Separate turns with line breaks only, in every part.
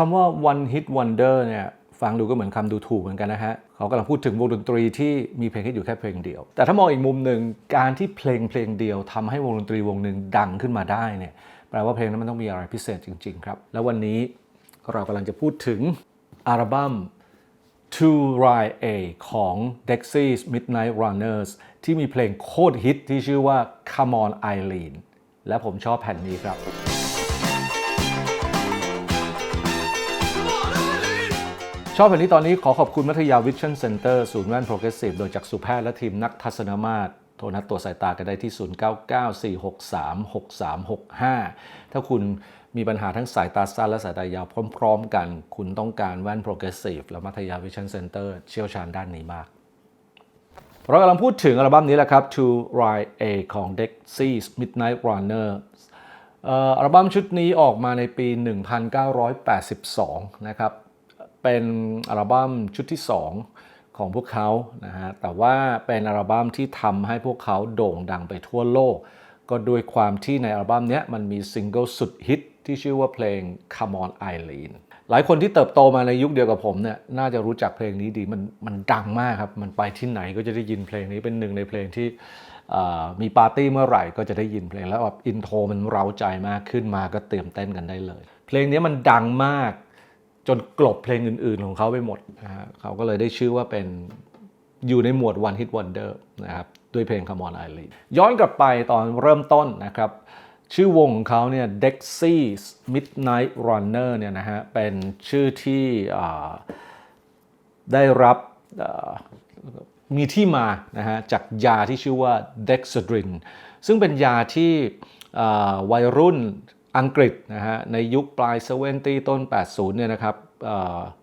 คำว่า one hit wonder เนี่ยฟังดูก็เหมือนคำดูถูกเหมือนกันนะฮะ เขากำลังพูดถึงวงดนตรีที่มีเพลงฮิตอยู่แค่เพลงเดียว แต่ถ้ามองอีกมุมหนึ่งการที่เพลงเพลงเดียวทำให้วงดนตรีวงหนึ่งดังขึ้นมาได้เนี่ยแปลว่าเพลงนั้นมันต้องมีอะไรพิเศษจริง ๆ ครับ แล้ววันนี้เรากำลังจะพูดถึงอัลบั้ม To Ride A ของ Dexys Midnight Runners ที่มีเพลงโคตรฮิตที่ชื่อว่า Come on Eileen และผมชอบแผ่นนี้ครับ ชอบแผ่นนี้ตอนนี้ขอขอบคุณมัธยาวิชั่นเซ็นเตอร์ศูนย์แว่นโปรเกรสซีฟโดยจากสุแพทย์และทีมนักทัศนมาตรโทรนัดตรวจสายตากันได้ที่ 0994636365 ถ้าคุณมีปัญหาทั้งสายตาสั้นและสายตายาวพร้อมๆกัน คุณต้องการแว่นโปรเกรสซีฟและมัธยาวิชั่นเซ็นเตอร์เชี่ยวชาญด้านนี้มาก เรากำลังพูดถึงอัลบั้มนี้แหละครับ To Ride A ของ Dexys Midnight Runner อัลบั้มชุดนี้ออกมาในปี 1982 นะครับ เป็นอัลบั้มชุดที่ 2 ของพวกเขานะฮะแต่ว่าเป็นอัลบั้มที่ทำให้พวกเขาโด่งดังไปทั่วโลก ก็ด้วยความที่ในอัลบั้มนี้มันมีซิงเกิลสุดฮิตที่ชื่อว่าเพลง Come on Eileen หลายคนที่เติบโตมาในยุคเดียวกับผมเนี่ยน่าจะรู้จักเพลงนี้ดีมันมันดังมากครับ มันไปที่ไหนก็จะได้ยินเพลงนี้เป็นหนึ่งในเพลงที่มีปาร์ตี้เมื่อไหร่ก็จะได้ยินเพลงแล้วแบบอินโทรมันเร้าใจมากขึ้นมาก็เตรียมเต้นกันได้เลย เพลงนี้มันดังมาก จนกลบเพลงอื่น ๆ ของเขาไปหมดนะฮะเขาก็เลยได้ชื่อว่าเป็นอยู่ในหมวด One Hit Wonder นะครับด้วยเพลง Come on Eileen ย้อนกลับไปตอนเริ่มต้นนะครับชื่อวงของเขาเนี่ย Dexys Midnight Runner เนี่ยนะฮะเป็นชื่อที่ได้รับมีที่มานะฮะจากยาที่ชื่อว่า Dexedrine ซึ่งเป็นยาที่วัยรุ่น อังกฤษนะฮะในยุคปลาย70ต้น 80 เนี่ยนะครับเ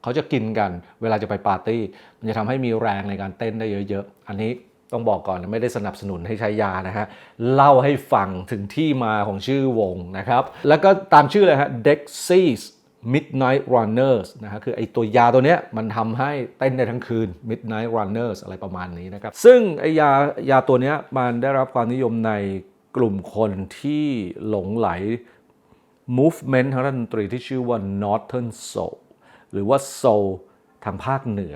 เขาจะกินกันเวลาจะไปปาร์ตี้ มันจะทำให้มีแรงในการเต้นได้เยอะๆ อันนี้ต้องบอกก่อนไม่ได้สนับสนุนให้ใช้ยานะฮะ เล่าให้ฟังถึงที่มาของชื่อวงนะครับ แล้วก็ตามชื่อเลยฮะ Dexys Midnight Runners นะฮะคือไอตัวยาตัวเนี้ยมันทำให้เต้นได้ทั้งคืน Midnight Runners อะไรประมาณนี้นะครับ ซึ่งไอยายาตัวเนี้ยมันได้รับความนิยมในกลุ่มคนที่หลงไหล movement ทางด้านดนตรีที่ชื่อว่า Northern Soul หรือว่า Soul ทางภาคเหนือ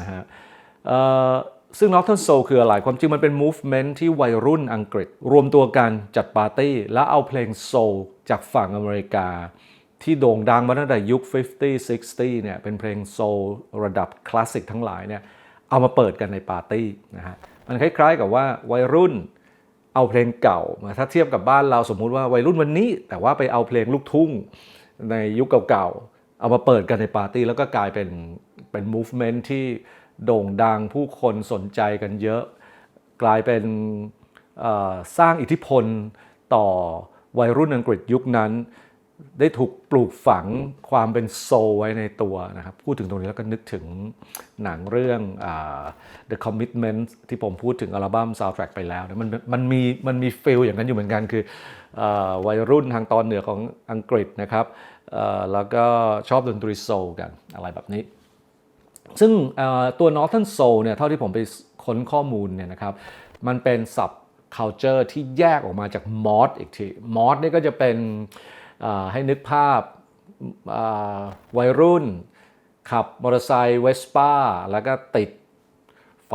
นะฮะซึ่ง Northern Soul คืออะไร ความจริงมันเป็น movement ที่วัยรุ่นอังกฤษ รวมตัวกันจัดปาร์ตี้ แล้วเอาเพลง Soul จากฝั่งอเมริกา ที่โด่งดังมาตั้งแต่ยุค 50 60 เนี่ย เป็นเพลงโซลระดับคลาสสิกทั้งหลายเนี่ย เอามาเปิดกันในปาร์ตี้นะฮะ มันคล้ายๆกับว่าวัยรุ่น เอาเพลงเก่ามาถ้าเทียบกับบ้านเราสมมุติว่าวัยรุ่นวันนี้ แต่ว่าไปเอาเพลงลูกทุ่งในยุคเก่าๆ เอามาเปิดกันในปาร์ตี้แล้วก็กลายเป็นเป็น movement ที่โด่งดังผู้คนสนใจกันเยอะ กลายเป็นสร้างอิทธิพลต่อวัยรุ่นอังกฤษยุคนั้น ได้ถูกปลูกฝังความเป็นโซไว้ในตัวนะครับ พูดถึงตรงนี้แล้วก็นึกถึงหนังเรื่อง The Commitment ที่ผมพูดถึงอัลบั้ม Soundtrack ไปแล้วนะมันมันมีมันมีฟิลอย่างนั้นอยู่เหมือนกันคืออวัยรุ่นทางตอนเหนือของอังกฤษนะครับแล้วก็ชอบดนตรีโซลกันอะไรแบบนี้ ซึ่งตัว Northern Soul เนี่ยเท่าที่ผมไปค้นข้อมูลเนี่ยนะครับมันเป็นศัพท์ culture ที่แยกออกมาจาก mod อีกที mod นี่ก็จะเป็น ให้นึกภาพวัยรุ่น ขับมอเตอร์ไซค์เวสป้าแล้วก็ติดไฟ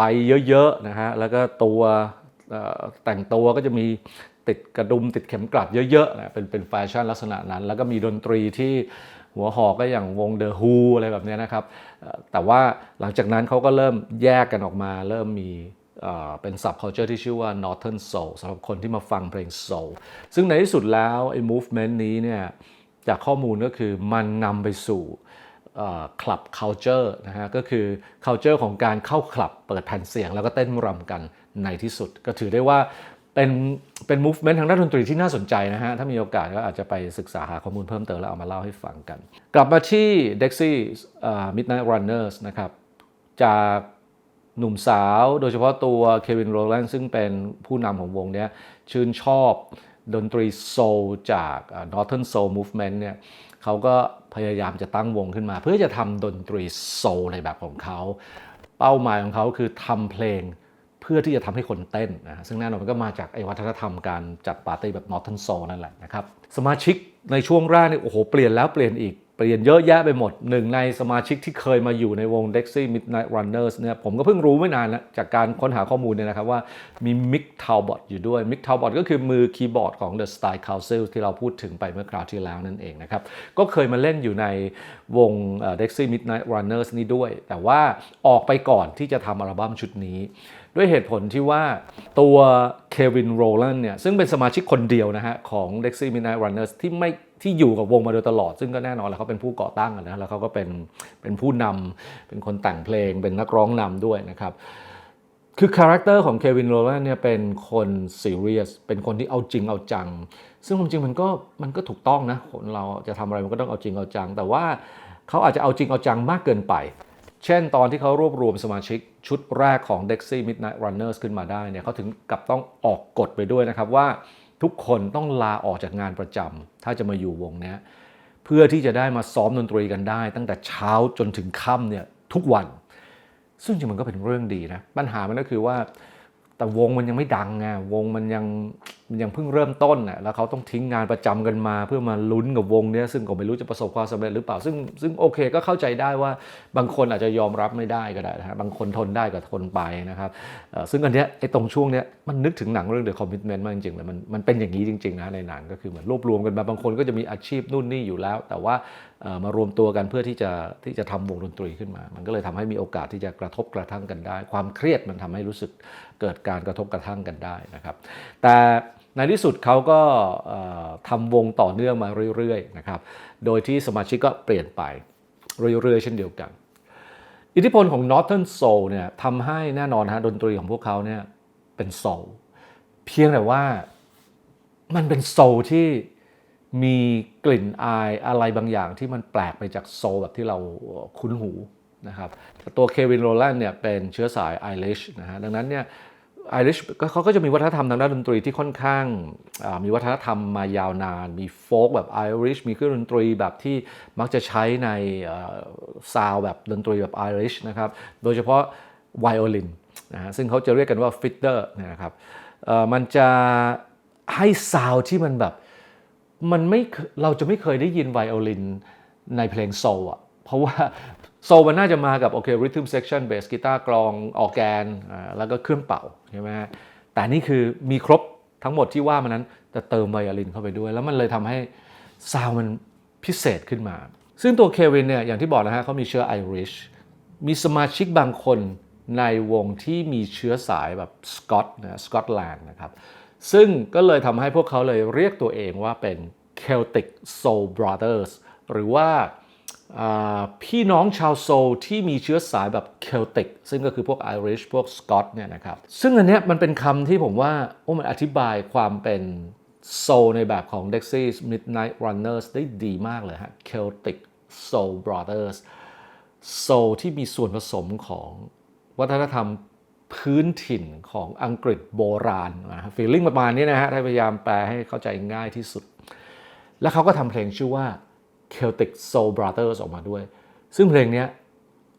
เยอะๆนะฮะแล้วก็ตัวแต่งตัวก็จะมีติดกระดุมติดเข็มกลัดเยอะๆนะเป็นเป็นแฟชั่นลักษณะนั้น แล้วก็มีดนตรีที่หัวหอกก็อย่างวง The Who อะไรแบบนี้นะครับ แต่ว่าหลังจากนั้นเขาก็เริ่มแยกกันออกมา เริ่มมี เป็น sub culture ที่ชื่อว่า Northern Soul สำหรับคนที่มาฟังเพลง Soul ซึ่งในที่สุดแล้วไอ้ movement นี้เนี่ยจากข้อมูลก็คือมันนำไปสู่คลับ culture นะฮะก็คือ culture ของการเข้าคลับเปิดแผ่นเสียงแล้วก็เต้นรำกันในที่สุด ก็ถือได้ว่าเป็นเป็น movement ทางด้านดนตรีที่น่าสนใจนะฮะ ถ้ามีโอกาสก็อาจจะไปศึกษาหาข้อมูลเพิ่มเติมแล้วเอามาเล่าให้ฟังกัน กลับมาที่ Dexy Midnight Runners นะครับ จาก หนุ่มสาวโดยเฉพาะตัวเควินโรแลนด์ซึ่งเป็นผู้นำของวงนี้ชื่นชอบดนตรีโซลจากเอ่อ Northern Soul Movement เนี่ยเขาก็พยายามจะตั้งวงขึ้นมา เพื่อจะทำดนตรีโซลในแบบของเขา เป้าหมายของเขาคือทำเพลงเพื่อที่จะทำให้คนเต้นนะฮะซึ่งแน่นอนมันก็มาจากไอ้วัฒนธรรมการจัดปาร์ตี้แบบ Northern Soul นั่นแหละนะครับ สมาชิกในช่วงแรกนี่โอ้โหเปลี่ยนแล้วเปลี่ยนอีก เปลี่ยนเยอะแยะไปหมดหนึ่งในสมาชิกที่เคยมาอยู่ในวง Dexy Midnight Runners เนี่ยผมก็เพิ่งรู้ไม่นานนะจากการค้นหาข้อมูลเนี่ยนะครับว่ามีมิกท a ลบอ t อยู่ด้วยมิกท a ลบอ t ก็คือมือคีย์บอร์ดของ The Style Council ที่เราพูดถึงไปเมื่อคราวที่แล้วนั่นเองนะครับ ก็เคยมาเล่นอยู่ในวง Dexy Midnight Runners นี้ด้วย แต่ว่าออกไปก่อนที่จะทำอัลบั้มชุดนี้ ด้วยเหตุผลที่ว่าตัวเควินโรแลนเนี่ยซึ่งเป็นสมาชิกคนเดียวนะฮะของ Dexy Midnight Runners ที่ไม่ ที่อยู่กับวงมาโดยตลอด ซึ่งก็แน่นอนแล้วเขาเป็นผู้ก่อตั้งนะแล้วเขาก็เป็นเป็นผู้นำเป็นคนแต่งเพลง เป็นนักร้องนำด้วยนะครับคือคาแรคเตอร์ของเควินโรแลนเนี่ยเป็นคนซีเรียสเป็นคนที่เอาจริงเอาจัง ซึ่งความจริงมันก็มันก็ถูกต้องนะคนเราจะทำอะไรมันก็ต้องเอาจริงเอาจัง แต่ว่าเขาอาจจะเอาจริงเอาจังมากเกินไป เช่นตอนที่เขารวบรวมสมาชิกชุดแรกของ Dexy Midnight Runners ขึ้นมาได้เนี่ยเขาถึงกับต้องออกกฎไปด้วยนะครับว่าทุกคนต้องลาออกจากงานประจำ ถ้าจะมาอยู่วงนี้เพื่อที่จะได้มาซ้อมดนตรีกันได้ ตั้งแต่เช้าจนถึงค่ำเนี่ยทุกวัน ซึ่งจริงมันก็เป็นเรื่องดีนะปัญหามันก็คือว่า แต่วงมันยังไม่ดังไงวงมันยังมันยังเพิ่งเริ่มต้นน่ะแล้วเขาต้องทิ้งงานประจำกันมา เพื่อมาลุ้นกับวงเนี้ยซึ่งก็ไม่รู้จะประสบความสำเร็จหรือเปล่า ซึ่งซึ่งโอเคก็เข้าใจได้ว่าบางคนอาจจะยอมรับไม่ได้ก็ได้นะฮะบางคนทนได้ก็ทนไปนะครับซึ่งอันเนี้ยไอ้ตรงช่วงเนี้ยมันนึกถึงหนังเรื่อง The Commitment มากจริงๆเลยมันมันเป็นอย่างนี้จริงๆนะในหนังก็คือเหมือนรวบรวมกันมาบางคนก็จะมีอาชีพนู่นนี่อยู่แล้ว แต่ว่าเอ่อมารวมตัวกันเพื่อที่จะที่จะทำวงดนตรีขึ้นมา มันก็เลยทำให้มีโอกาสที่จะกระทบกระทั่งกันได้ ความเครียดมันทำให้รู้สึก เกิดการกระทบกระทั่งกันได้นะครับ แต่ในที่สุดเขาก็ทำวงต่อเนื่องมาเรื่อยๆนะครับ โดยที่สมาชิกก็เปลี่ยนไปเรื่อยๆ เช่นเดียวกัน อิทธิพลของ Northern Soul เนี่ยทำให้แน่นอนฮะดนตรีของพวกเขาเนี่ยเป็นโซลเพียงแต่ว่ามันเป็นโซลที่มีกลิ่นอายอะไรบางอย่างที่มันแปลกไปจากโซลแบบที่เราคุ้นหูนะครับต่ตัวเควินโรแลนเนี่ยเป็นเชื้อสายไอริชนะฮะดังนั้นเนี่ย ไอริชเขาก็จะมีวัฒนธรรมทางด้านดนตรีที่ค่อนข้างมีวัฒนธรรมมายาวนาน มีโฟกแบบไอริชมีเครื่องดนตรีแบบที่มักจะใช้ในซาวแบบดนตรีแบบไอริชนะครับโดยเฉพาะไวโอลินนะฮะซึ่งเขาจะเรียกกันว่าฟิตเตอร์นะครับมันจะให้ซาวที่มันแบบมันไม่เคเราจะไม่เคยได้ยินไวโอลินในเพลงโซลอะเพราะว่า โซมันน่าจะมากับโอเคริทึมเซ c ชันเบสกีตาร์กลองออแกนแล้วก็เครื่องเป่าใช่ไหมแต่นี่คือมีครบทั้งหมดที่ว่ามันนั้นแต่เติมไวโอลินเข้าไปด้วย แล้วมันเลยทำให้ซาวมันพิเศษขึ้นมา ซึ่งตัวเควินเนี่ยอย่างที่บอกนะฮะเขามีเชื้อไอริชมีสมาชิกบางคนในวงที่มีเชื้อสายแบบสกอตนะสกอตแลนด์นะครับซึ่งก็เลยทำให้พวกเขาเลยเรียกตัวเองว่าเป็น Celtic Soul Brothers หรือว่า พี่น้องชาวโซลที่มีเชื้อสายแบบ Celtic ซึ่งก็คือพวก Irish พวกสกอตเนี่ยนะครับ ซึ่งอันเนี้ยมันเป็นคำที่ผมว่าโอ้มันอธิบายความเป็นโซลในแบบของ Dexys Midnight Runners ได้ดีมากเลยฮะ Celtic Soul Brothers โซลที่มีส่วนผสมของวัฒนธรรมพื้นถิ่นของอังกฤษโบราณนะฟีลลิ่งประมาณนี้นะฮะถ้าพยายามแปลให้เข้าใจง่ายที่สุด แล้วเขาก็ทำเพลงชื่อว่า Celtic Soul Brothers ออกมาด้วย ซึ่งเพลงนี้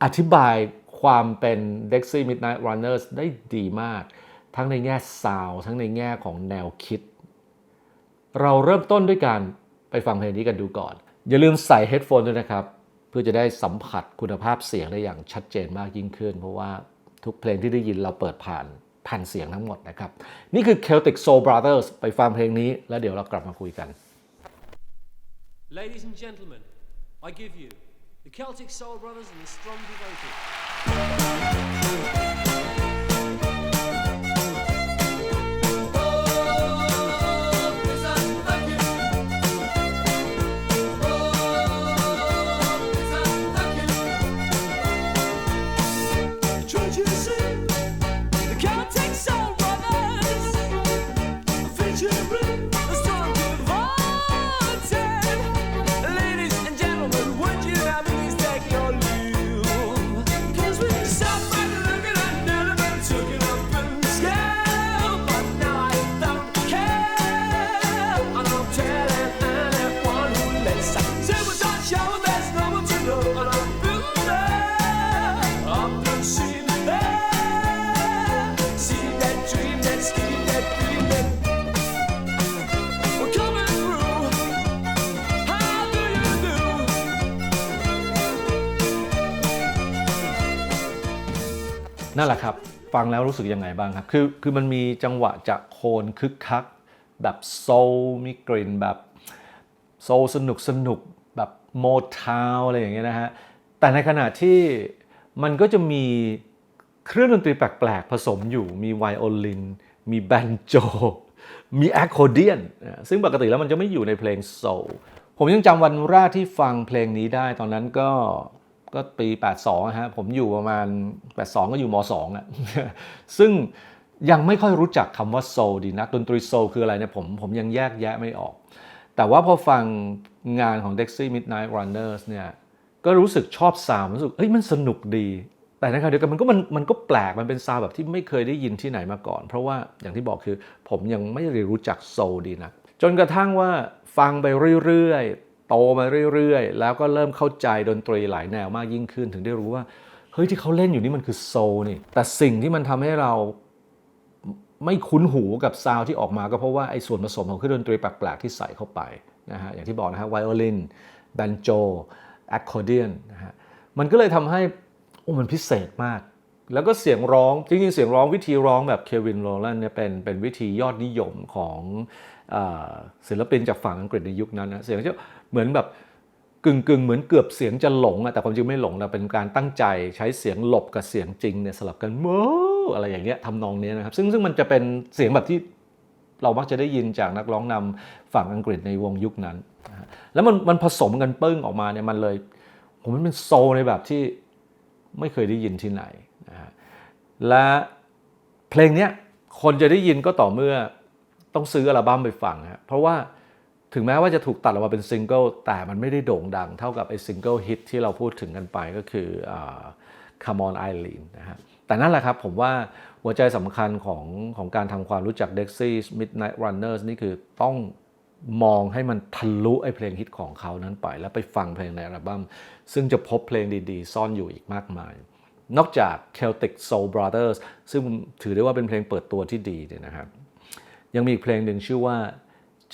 อธิบายความเป็น Dexy Midnight Runners ได้ดีมาก ทั้งในแง่ซาว์ทั้งในแง่ของแนวคิด เราเริ่มต้นด้วยการไปฟังเพลงนี้กันดูก่อน อย่าลืมใส่เฮดโฟนด้วยนะครับ เพื่อจะได้สัมผัสคุณภาพเสียงได้อย่างชัดเจนมากยิ่งขึ้น เพราะว่าทุกเพลงที่ได้ยินเราเปิดผ่านแผ่นเสียงทั้งหมดนะครับ นี่คือ Celtic Soul Brothers ไปฟังเพลงนี้แล้วเดี๋ยวเรากลับมาคุยกัน
Ladies and gentlemen, I give you the Celtic Soul Brothers and the Strong Devoted.
นั่นแหละครับฟังแล้วรู้สึกยังไงบ้างครับคือคือมันมีจังหวะจากโคนคึกคัก แบบโซลมีกลิ่นแบบโซลสนุกสนุกแบบโมทาวอะไรอย่างเงี้ยนะฮะแต่ในขณะที่มันก็จะมีเครื่องดนตรีแปลกๆ ผสมอยู่มีไวโอลิน มีแบนโจ มีแอคโคเดียน ซึ่งปกติแล้วมันจะไม่อยู่ในเพลงโซลผมยังจำวันแรกที่ฟังเพลงนี้ได้ตอนนั้นก็ ก็ปี 82อะฮะผมอยู่ประมาณ 82 ก็อยู่ม2อะซึ่งยังไม่ค่อยรู้จักคำว่าโซลดีนักดนตรีโซลคืออะไรเนี่ยผมผมยังแยกแยะไม่ออก แต่ว่าพอฟังงานของ Dexy Midnight Runners เนี่ยก็รู้สึกชอบซาวรู้สึกเฮ้ยมันสนุกดี แต่ในขณะเดียวกันมันก็มันมันก็แปลกมันเป็นซาวแบบที่ไม่เคยได้ยินที่ไหนมาก่อน เพราะว่าอย่างที่บอกคือผมยังไม่ได้รู้จักโซลดีนะจนกระทั่งว่าฟังไปเรื่อยๆ โตมาเรื่อยๆ แล้วก็เริ่มเข้าใจดนตรีหลายแนวมากยิ่งขึ้น ถึงได้รู้ว่าเฮ้ยที่เขาเล่นอยู่นี่มันคือโซนี่แต่สิ่งที่มันทำให้เราไม่คุ้นหูกับซาวที่ออกมาก็เพราะว่าไอ้ส่วนผสมของเครื่องดนตรีแปลกๆที่ใส่เข้าไปนะฮะอย่างที่บอกนะฮะไวโอลินแบนโจแอคคอร์เดียนนะฮะมันก็เลยทำให้โอ้มันพิเศษมาก แล้วก็เสียงร้องจริงๆเสียงร้องวิธีร้องแบบเควินโรแลนเนี่ยเป็นเป็นวิธียอดนิยมของศิลปินจากฝั่งอังกฤษในยุคนั้นนะเสียงจะ เหมือนแบบกึ่งกึ่งๆเหมือนเกือบเสียงจะหลงอะแต่ความจริงไม่หลงนะเป็นการตั้งใจใช้เสียงหลบกับเสียงจริงเนี่ยสลับกันโมอะไรอย่างเงี้ยทำนองเนี้ยนะครับซึ่งซึ่งมันจะเป็นเสียงแบบที่เรามักจะได้ยินจากนักร้องนำฝั่งอังกฤษในวงยุคนั้นนะฮะแล้วมันมันผสมกันปึ้งออกมาเนี่ยมันเลยผมมันเป็นโซลในแบบที่ไม่เคยได้ยินที่ไหนนะฮะและเพลงเนี้ยคนจะได้ยินก็ต่อเมื่อต้องซื้ออัลบั้มไปฟังฮะเพราะว่า ถึงแม้ว่าจะถูกตัดออกมาเป็นซิงเกิลแต่มันไม่ได้โด่งดังเท่ากับไอ้ซิงเกิลฮิตที่เราพูดถึงกันไปก็คืออ่า Come on Eileen นะฮะแต่นั่นแหละครับผมว่าหัวใจสำคัญของของการทำความรู้จัก Dexy Midnight Runners นี่คือต้องมองให้มันทะลุไอ้เพลงฮิตของเขานั้นไป แล้วไปฟังเพลงในอัลบั้มซึ่งจะพบเพลงดีๆ ซ่อนอยู่อีกมากมาย นอกจาก Celtic Soul Brothers ซึ่งถือได้ว่าเป็นเพลงเปิดตัวที่ดีเนี่ยนะครับยังมีอีกเพลงหนึ่งชื่อว่า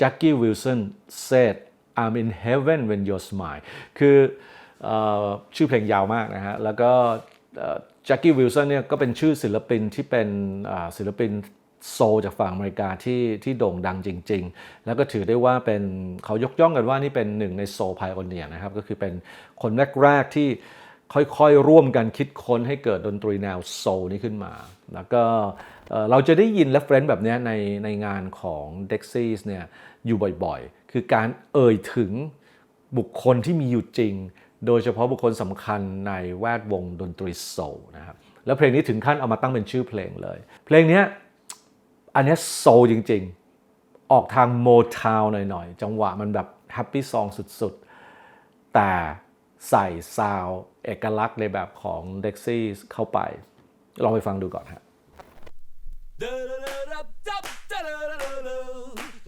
Jackie Wilson said I'm in heaven when you smile คืออชื่อเพลงยาวมากนะฮะ แล้วก็แจ็คกี้วิลสันเนี่ยก็เป็นชื่อศิลปินที่เป็นศิลปินโซจากฝั่งอเมริกาที่ที่โด่งดังจริง ๆ แล้วก็ถือได้ว่าเป็นเขายกย่องกันว่านี่เป็นหนึ่งในโซไพโอเนียนะครับ ก็คือเป็นคนแรกๆที่ค่อยๆ ร่วมกันคิดค้นให้เกิดดนตรีแนวโซนี้ขึ้นมา แล้วก็เราจะได้ยิน reference แบบนี้ในในงานของ d e x y s เนี่ย อยู่บ่อยๆ คือการเอ่ยถึงบุคคลที่มีอยู่จริง โดยเฉพาะบุคคลสำคัญในแวดวงดนตรีโซลนะครับแล้วเพลงนี้ถึงขั้นเอามาตั้งเป็นชื่อเพลงเลย เพลงนี้อันนี้โซลจริงๆ ออกทางโมทาวหน่อยๆ จังหวะมันแบบแฮปปี้ซองสุดๆ แต่ใส่ซาวเอกลักษณ์ในแบบของ d e x y เข้าไป ลองไปฟังดูก่อนฮะ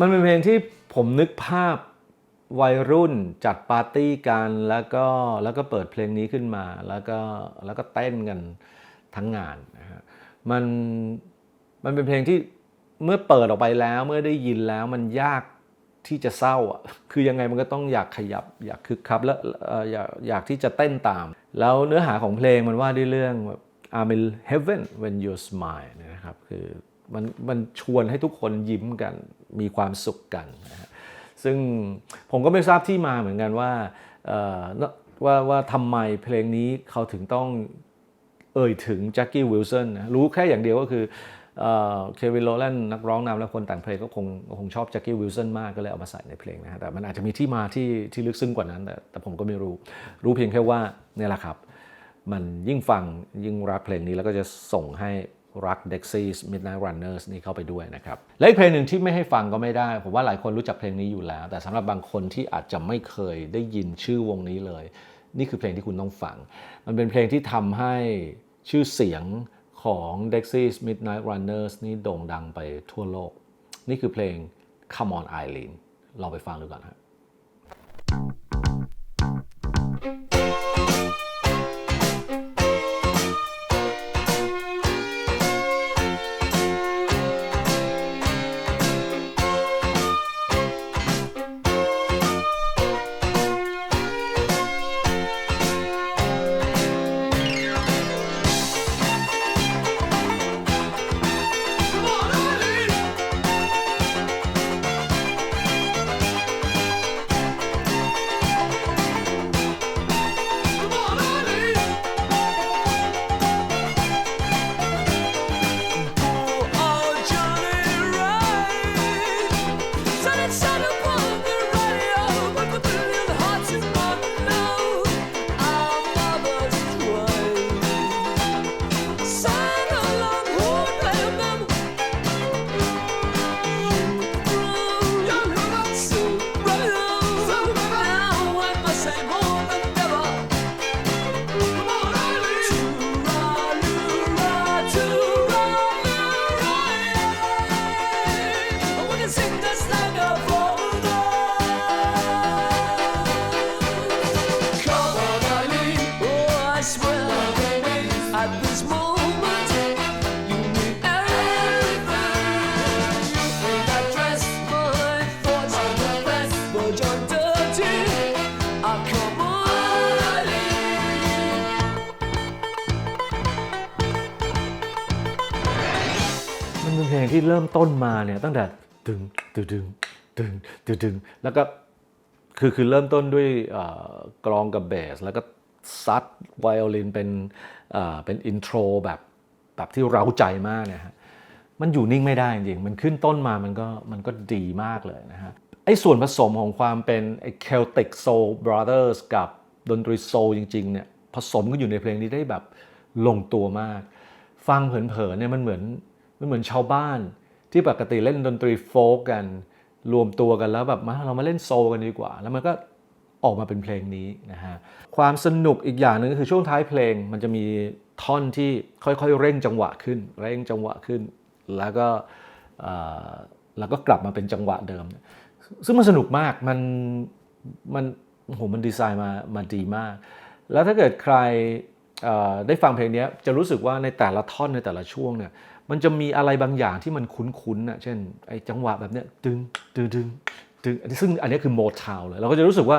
มันเป็นเพลงที่ผมนึกภาพวัยรุ่นจัดปาร์ตี้กันแล้วก็แล้วก็เปิดเพลงนี้ขึ้นมา แล้วก็แล้วก็เต้นกันทั้งงานนะฮะมันมันเป็นเพลงที่เมื่อเปิดออกไปแล้วเมื่อได้ยินแล้วมันยากที่จะเศร้าอะคือยังไงมันก็ต้องอยากขยับอยากคึกคับแล้วเอ่ออยากอยากที่จะเต้นตาม แล้วเนื้อหาของเพลงมันว่าด้วยเรื่องแบบ I'm in heaven when you smile นะครับคือมันมันชวนให้ทุกคนยิ้มกัน มีความสุขกันนะฮะซึ่งผมก็ไม่ทราบที่มาเหมือนกันว่าว่าว่าทำไมเพลงนี้เขาถึงต้องเอ่ยถึงแจ็คกี้วิลสันนะรู้แค่อย่างเดียวก็คือเควินโรแลนนักร้องนำและคนแต่งเพลงก็คงคงชอบแจ็คกี้วิลสันมากก็เลยเอามาใส่ในเพลงนะฮะแต่มันอาจจะมีที่มาที่ที่ลึกซึ้งกว่านั้น แต่แต่ผมก็ไม่รู้ รู้เพียงแค่ว่าเนี่ยแหละครับ มันยิ่งฟังยิ่งรักเพลงนี้แล้วก็จะส่งให้ รัก Dexys Midnight Runners นี่เข้าไปด้วยนะครับ และอีกเพลงหนึ่งที่ไม่ให้ฟังก็ไม่ได้ ผมว่าหลายคนรู้จักเพลงนี้อยู่แล้ว แต่สำหรับบางคนที่อาจจะไม่เคยได้ยินชื่อวงนี้เลย นี่คือเพลงที่คุณต้องฟัง มันเป็นเพลงที่ทำให้ชื่อเสียงของ Dexys Midnight Runners นี่โด่งดังไปทั่วโลก นี่คือเพลง Come on Eileen ลองไปฟังดูก่อนครับ มันเป็นเพลงที่เริ่มต้นมาเนี่ยตั้งแต่ตึงตึงตึงตึงตึงตึงแล้วก็คือคือเริ่มต้นด้วยเอ่อกลองกับเบส แล้วก็ซัดไวโอลินเป็น เอ่อเป็นอินโทรแบบแบบที่เราใจมากนี่ยฮะมันอยู่นิ่งไม่ได้จริงมันขึ้นต้นมามันก็มันก็ดีมากเลยนะฮะไอ้ส่วนผสมของความเป็นไอ้ Celtic Soul Brothers กับดนตรีโซลจริงๆเนี่ยผสมกันอยู่ในเพลงนี้ได้แบบลงตัวมาก ฟังเผินๆเนี่ยมันเหมือนมันเหมือนชาวบ้าน ที่ปกติเล่นดนตรีโฟล์กกัน รวมตัวกันแล้วแบบมาเรามาเล่นโซลกันดีกว่า แล้วมันก็ ออกมาเป็นเพลงนี้นะฮะความสนุกอีกอย่างหนึ่งก็คือช่วงท้ายเพลงมันจะมีท่อนที่ค่อยๆ เร่งจังหวะขึ้น เร่งจังหวะขึ้น แล้วก็แล้วก็กลับมาเป็นจังหวะเดิม ซึ่งมันสนุกมากมันมันโอ้โหมันดีไซน์มามาดีมาก แล้วถ้าเกิดใครได้ฟังเพลงนี้จะรู้สึกว่าในแต่ละท่อนในแต่ละช่วงเนี่ยมันจะมีอะไรบางอย่างที่มันคุ้นๆนะเช่นไอ้จังหวะแบบเนี้ยตึงตึงตึงตึงซึ่งอันนี้คือโมทาวเลยเราก็จะรู้สึกว่า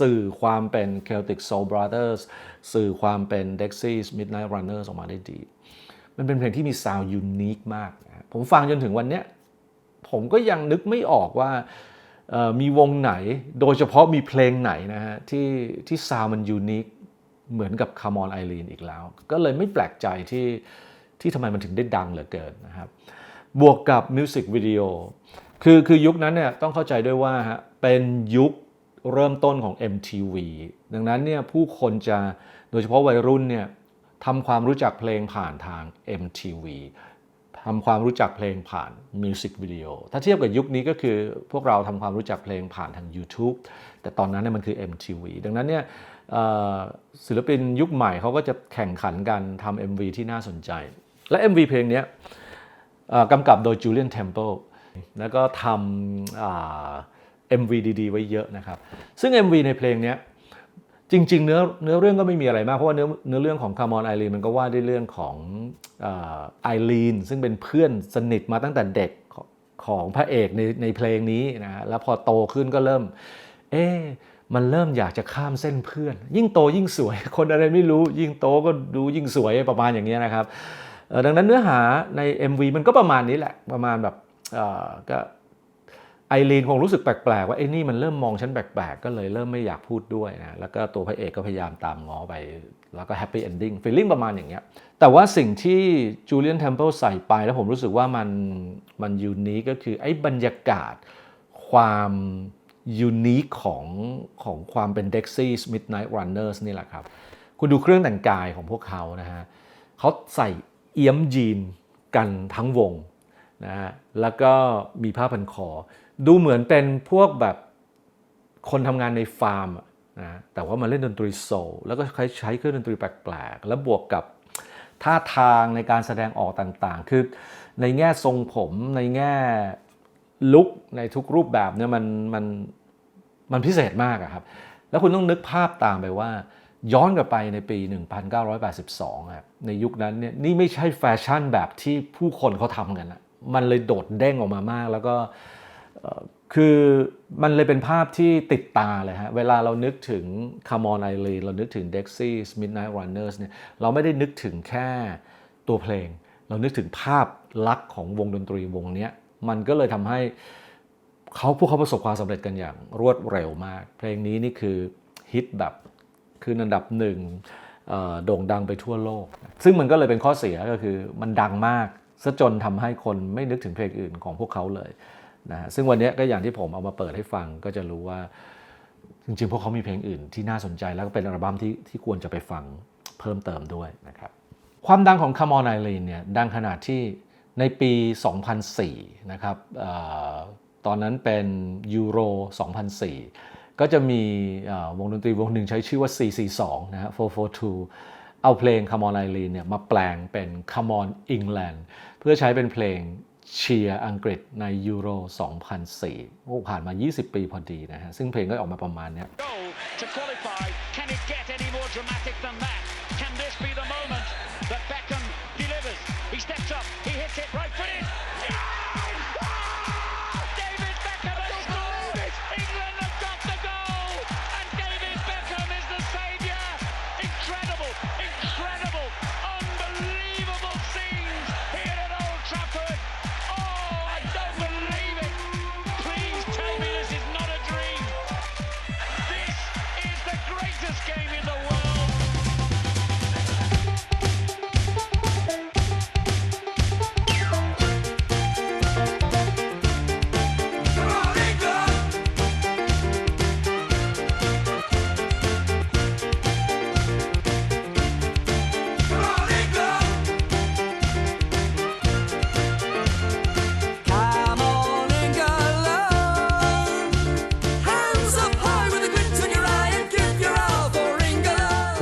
สื่อความเป็น Celtic Soul Brothers สื่อความเป็น Dexys Midnight Runners ออกมาได้ดี มันเป็นเพลงที่มีซาวด์ยูนิคมาก ผมฟังจนถึงวันเนี้ยผมก็ยังนึกไม่ออกว่ามีวงไหนโดยเฉพาะมีเพลงไหนนะฮะที่ที่ซาวมันยูนิคเหมือนกับ Come on Eileen อีกแล้ว ก็เลยไม่แปลกใจที่ที่ทำไมมันถึงได้ดังเหลือเกินนะครับบวกกับมิวสิกวิดีโอคือคือยุคนั้นเนี่ยต้องเข้าใจด้วยว่าฮะเป็นยุค เริ่มต้นของ MTV ดังนั้นเนี่ยผู้คนจะโดยเฉพาะวัยรุ่นเนี่ยทำความรู้จักเพลงผ่านทาง MTV ทำความรู้จักเพลงผ่านมิวสิกวิดีโอ ถ้าเทียบกับยุคนี้ก็คือพวกเราทำความรู้จักเพลงผ่านทาง YouTube แต่ตอนนั้นเนี่ยมันคือ MTV ดังนั้นเนี่ยศิลปินยุคใหม่เขาก็จะแข่งขันกันทำ MV ที่น่าสนใจ และ MV เพลงนี้กำกับโดยจูเลียนเทมเพิลแล้วก็ทำ MV ดีๆ ไว้เยอะนะครับ ซึ่ง MV ในเพลงนี้จริง ๆ เนื้อเนื้อเรื่องก็ไม่มีอะไรมาก เพราะว่าเนื้อเนื้อเรื่องของคาร์มอนไอรีนมันก็ว่าด้วยเรื่องของไอรีนซึ่งเป็นเพื่อนสนิทมาตั้งแต่เด็กของพระเอกในในเพลงนี้นะ แล้วพอโตขึ้นก็เริ่ม เอ๊มันเริ่มอยากจะข้ามเส้นเพื่อน ยิ่งโตยิ่งสวย คนอะไรไม่รู้ ยิ่งโตก็ดูยิ่งสวยประมาณอย่างเงี้นะครับดังนั้นเนื้อหาใน MV มันก็ประมาณนี้แหละประมาณแบบก็ ไอรีนคงรู้สึกแปลกๆว่าไอ้นี่มันเริ่มมองฉันแปลกๆ ก็เลยเริ่มไม่อยากพูดด้วยนะ แล้วก็ตัวพระเอกก็พยายามตามง้อไป แล้วก็แฮปปี้เอนดิ้งฟีลลิ่งประมาณอย่างเงี้ย แต่ว่าสิ่งที่จูเลียนเทมเพิลใส่ไปแล้วผมรู้สึกว่ามันมันยูนิคก็คือไอ้บรรยากาศความยูนิคของของความเป็น Dexys Midnight Runners นี่แหละครับ คุณดูเครื่องแต่งกายของพวกเขานะฮะเขาใส่เอี้ยมยีนกันทั้งวงนะฮะแล้วก็มีผ้าพันคอ ดูเหมือนเป็นพวกแบบคนทำงานในฟาร์มนะแต่ว่ามาเล่นดนตรีโซลแล้วก็ใช้ใช้เครื่องดนตรีแปลกๆ แล้วบวกกับท่าทางในการแสดงออกต่างๆ คือในแง่ทรงผมในแง่ลุคในทุกรูปแบบเนี่ยมันมันมันพิเศษมากครับ แล้วคุณต้องนึกภาพตามไปว่า ย้อนกลับไปในปี 1982ครับในยุคนั้นเนี่ยนี่ไม่ใช่แฟชั่นแบบที่ผู้คนเขาทำกันอะมันเลยโดดเด้งออกมามากแล้วก็ คือมันเลยเป็นภาพที่ติดตาเลยฮะ เวลาเรานึกถึง Come on Eileen เรานึกถึง Dexys Midnight Runners เนี่ยเราไม่ได้นึกถึงแค่ตัวเพลง เรานึกถึงภาพลักษณ์ของวงดนตรีวงนี้มันก็เลยทำให้เขาพวกเขาประสบความสำเร็จกันอย่างรวดเร็วมาก เพลงนี้นี่คือฮิตแบบคืออันดับหนึ่งโด่งดังไปทั่วโลก ซึ่งมันก็เลยเป็นข้อเสียก็คือมันดังมากซะจนทำให้คนไม่นึกถึงเพลงอื่นของพวกเขาเลย นะซึ่งวันนี้ก็อย่างที่ผมเอามาเปิดให้ฟังก็จะรู้ว่าจริงๆ พวกเขามีเพลงอื่นที่น่าสนใจแล้วก็เป็นอัลบั้มที่ที่ควรจะไปฟังเพิ่มเติมด้วยนะครับความดังของ Come on Eileen เนี่ยดังขนาดที่ในปี 2004 นะครับออตอนนั้นเป็นยูโร 2004 ก็จะมีวงดนตรีวงหนึ่งใช้ชื่อว่า442นะฮะ442 เอาเพลง Come on Eileen เนี่ยมาแปลงเป็น Come on England เพื่อใช้เป็นเพลง เชียร์อังกฤษในยูโร 2004 โอ้ผ่านมา 20 ปีพอดีนะฮะ ซึ่งเพลงก็ออกมาประมาณเนี้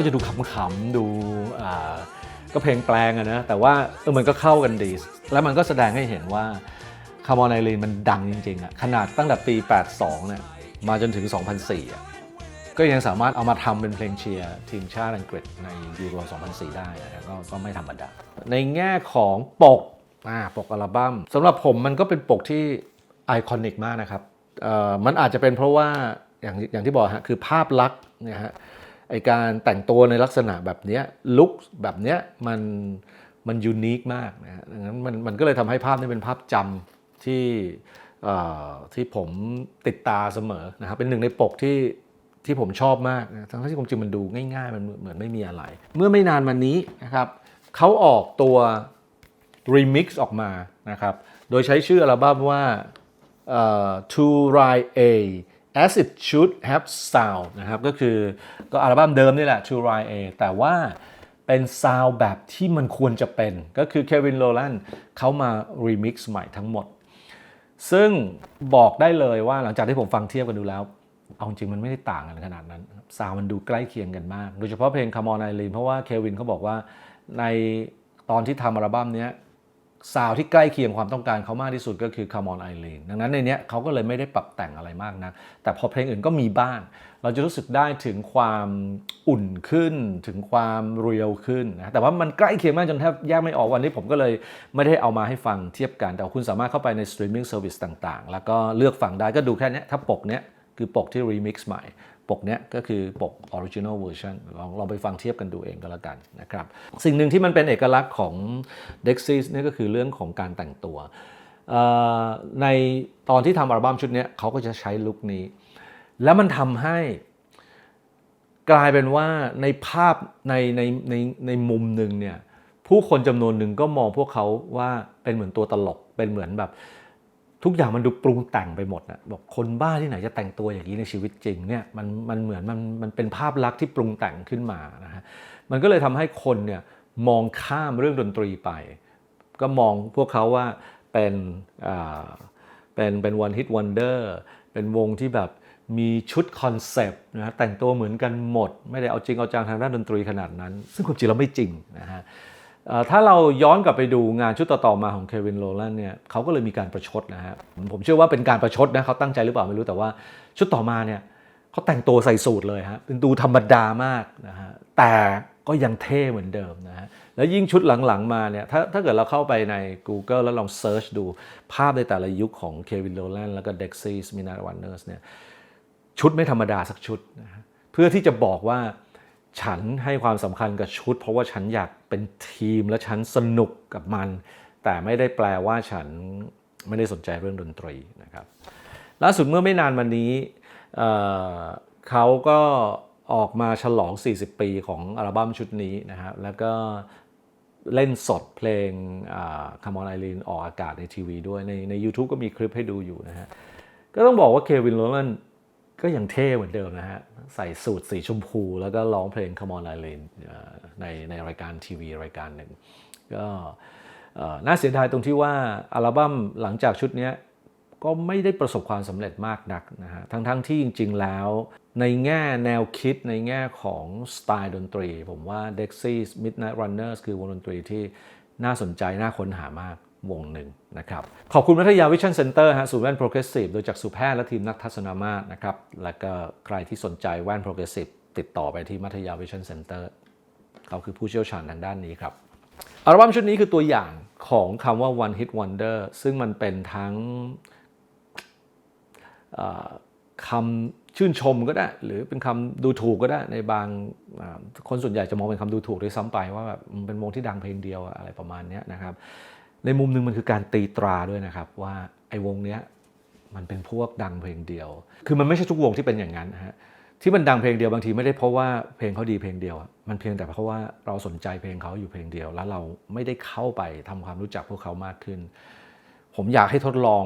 จะดูขำๆดูก็เพลงแปลงอะนะแต่ว่าเออมันก็เข้ากันดี แล้วมันก็แสดงให้เห็นว่าคาร์มอนไอรีนมันดังจริงๆอะขนาดตั้งแต่ปี 82 เนี่ยมาจนถึง 2004อะก็ยังสามารถเอามาทำเป็นเพลงเชียร์ทีมชาติอังกฤษในยูโร 2004 ได้นะก็ก็ไม่ธรรมดา ในแง่ของปกอ่าปกอัลบั้มสำหรับผมมันก็เป็นปกที่ไอคอนิกมากนะครับมันอาจจะเป็นเพราะว่าอย่างอย่างที่บอกฮะคือภาพลักษณ์เนี่ยฮะ ไอการแต่งตัวในลักษณะแบบนี้ลุคแบบนี้มันมันยูนิคมากนะฮะดังนั้นมันมันก็เลยทำให้ภาพนี้เป็นภาพจำที่ที่ผมติดตาเสมอนะครับเป็นหนึ่งในปกที่ที่ผมชอบมากนะทั้งที่ความจริงมันดูง่ายๆ มันเหมือนไม่มีอะไร เมื่อไม่นานมานี้นะครับเขาออกตัว remix ออกมานะครับ โดยใช้ชื่ออัลบั้มว่าเอ่อ To Ride A As It Should Have Sound นะครับ ก็คือก็อัลบั้มเดิมนี่แหละ To Ride A แต่ว่าเป็นซาวด์แบบที่มันควรจะเป็น ก็คือเควินโ l แลนเขามา remix ใหม่ทั้งหมด ซึ่งบอกได้เลยว่าหลังจากที่ผมฟังเทียบกันดูแล้ว เอาจริงมันไม่ได้ต่างกันขนาดนั้น ซาวด์มันดูใกล้เคียงกันมาก โดยเฉพาะเพลง Come on Eileen เพราะว่าเควินเขาบอกว่าในตอนที่ทำอัลบั้มนี้ ซาวที่ใกล้เคียงความต้องการเขามากที่สุดก็คือ Come on Eileen ดังนั้นในเนี้ยเขาก็เลยไม่ได้ปรับแต่งอะไรมากนะแต่พอเพลงอื่นก็มีบ้าง เราจะรู้สึกได้ถึงความอุ่นขึ้น ถึงความเรียลขึ้นนะแต่ว่ามันใกล้เคียงมากจนแทบแยกไม่ออกวันนี้ผมก็เลยไม่ได้เอามาให้ฟังเทียบกัน แต่คุณสามารถเข้าไปใน streaming service ต่างๆ แล้วก็เลือกฟังได้ก็ดูแค่นี้ถ้าปกเนี้ย คือปกที่ remix ใหม่ ปกเนี้ยก็คือปก original version ลองลองไปฟังเทียบกันดูเองก็แล้วกันนะครับ สิ่งหนึ่งที่มันเป็นเอกลักษณ์ของ Dexys เนี่ยก็คือเรื่องของการแต่งตัวในตอนที่ทำอัลบั้มชุดนี้เขาก็จะใช้ลุคนี้ แล้วมันทำให้กลายเป็นว่าในภาพในในในในมุมหนึ่งเนี่ยผู้คนจำนวนหนึ่งก็มองพวกเขาว่าเป็นเหมือนตัวตลกเป็นเหมือนแบบ ทุกอย่างมันดูปรุงแต่งไปหมดนะบอกคนบ้าที่ไหนจะแต่งตัวอย่างนี้ในชีวิตจริงเนี่ยมันมันเหมือนมันมันเป็นภาพลักษณ์ที่ปรุงแต่งขึ้นมานะฮะมันก็เลยทำให้คนเนี่ยมองข้ามเรื่องดนตรีไป ก็มองพวกเขาว่าเป็นอ่าเป็นเป็น one hit wonder เป็นวงที่แบบมีชุดคอนเซปต์นะฮะแต่งตัวเหมือนกันหมด ไม่ได้เอาจริงเอาจังทางด้านดนตรีขนาดนั้น ซึ่งความจริงแล้วไม่จริงนะฮะ ถ้าเราย้อนกลับไปดูงานชุดต่อๆมาของเควินโรแลนเนี่ยเขาก็เลยมีการประชดนะฮะผมผมเชื่อว่าเป็นการประชดนะเขาตั้งใจหรือเปล่าไม่รู้แต่ว่าชุดต่อมาเนี่ยเขาแต่งตัวใส่สูทเลยฮะเป็นดูธรรมดามากนะฮะแต่ก็ยังเท่เหมือนเดิมนะฮะแล้วยิ่งชุดหลังๆมาเนี่ยถ้าถ้าเกิดเราเข้าไปใน Google แล้วลองเซิร์ชดูภาพในแต่ละยุคของเควินโรแลนแล้วก็เด็กซีสมินาวันเนอร์สเนี่ยชุดไม่ธรรมดาสักชุดนะฮะเพื่อที่จะบอกว่า ฉันให้ความสำคัญกับชุด เพราะว่าฉันอยากเป็นทีมและฉันสนุกกับมัน แต่ไม่ได้แปลว่าฉันไม่ได้สนใจเรื่องดนตรีนะครับ ล่าสุดเมื่อไม่นานมานี้เเขาก็ออกมาฉลอง 40 ปีของอัลบั้มชุดนี้นะฮะแล้วก็เล่นสดเพลงคามอนไอรีนออกอากาศในทีวีด้วยในใน YouTube ก็มีคลิปให้ดูอยู่นะฮะ ก็ต้องบอกว่าเควินโรแลนก็ยังเท่เหมือนเดิมนะฮะใส่สูทสีชมพู แล้วก็ร้องเพลง Come on i l a n ในในรายการทีวีรายการหนึ่งก็น่าเสียดายตรงที่ว่าอัลบั้มหลังจากชุดนี้ก็ไม่ได้ประสบความสำเร็จมากนักนะฮะทั้งทั้งที่จริง ๆ แล้ว ในแง่แนวคิดในแง่ของสไตล์ดนตรี ผมว่า Dexys Midnight Runners คือวงดนตรีที่น่าสนใจน่าค้นหามาก วงหนึ่งนะครับ ขอบคุณพัทยาวิชั่นเซ็นเตอร์ฮะศูนย์แว่นโปรเกรสซีฟโดยจากสุแพทย์และทีมนักทัศนามาตรนะครับ แล้วก็ใครที่สนใจแว่นโปรเกรสซีฟติดต่อไปที่มัธยาวิชั่นเซ็นเตอร์เขาคือผู้เชี่ยวชาญทางด้านนี้ครับอัลบั้มชุดนี้คือตัวอย่างของคำว่า one hit wonder ซึ่งมันเป็นทั้งคำชื่นชมก็ได้ หรือเป็นคำดูถูกก็ได้ในบางคนส่วนใหญ่จะมองเป็นคำดูถูกด้วยซ้ำไปว่าแบบมันเป็นวงที่ดังเพลงเดียวอะไรประมาณนี้นะครับ ในมุมหนึ่งมันคือการตีตราด้วยนะครับ ว่าไอ้วงเนี้ยมันเป็นพวกดังเพลงเดียว คือมันไม่ใช่ทุกวงที่เป็นอย่างนั้นฮะที่มันดังเพลงเดียวบางทีไม่ได้เพราะว่าเพลงเขาดีเพลงเดียว มันเพียงแต่เพราะว่าเราสนใจเพลงเขาอยู่เพลงเดียว แล้วเราไม่ได้เข้าไปทำความรู้จักพวกเขามากขึ้น ผมอยากให้ทดลอง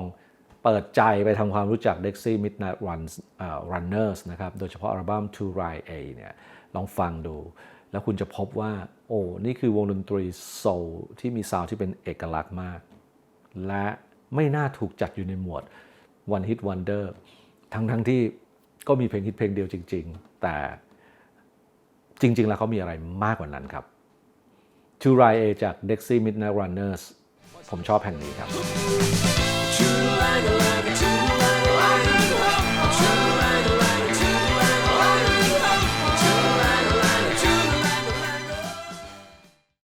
เปิดใจไปทำความรู้จัก Dexy Midnight Runs เอ่อ Runners นะครับ โดยเฉพาะอัลบั้ม To Ride A เนี่ย ลองฟังดู แล้วคุณจะพบว่า โอ้นี่คือวงดนตรีโซลที่มีซาวที่เป็นเอกลักษณ์มาก และไม่น่าถูกจัดอยู่ในหมวด One Hit Wonder ทั้งทั้งที่ก็มีเพลงฮิตเพลงเดียวจริง ๆ แต่จริง ๆ แล้วเขามีอะไรมากกว่านั้นครับ To Ride A จาก Dexy Midnight Runners ผมชอบแผ่นนี้ครับ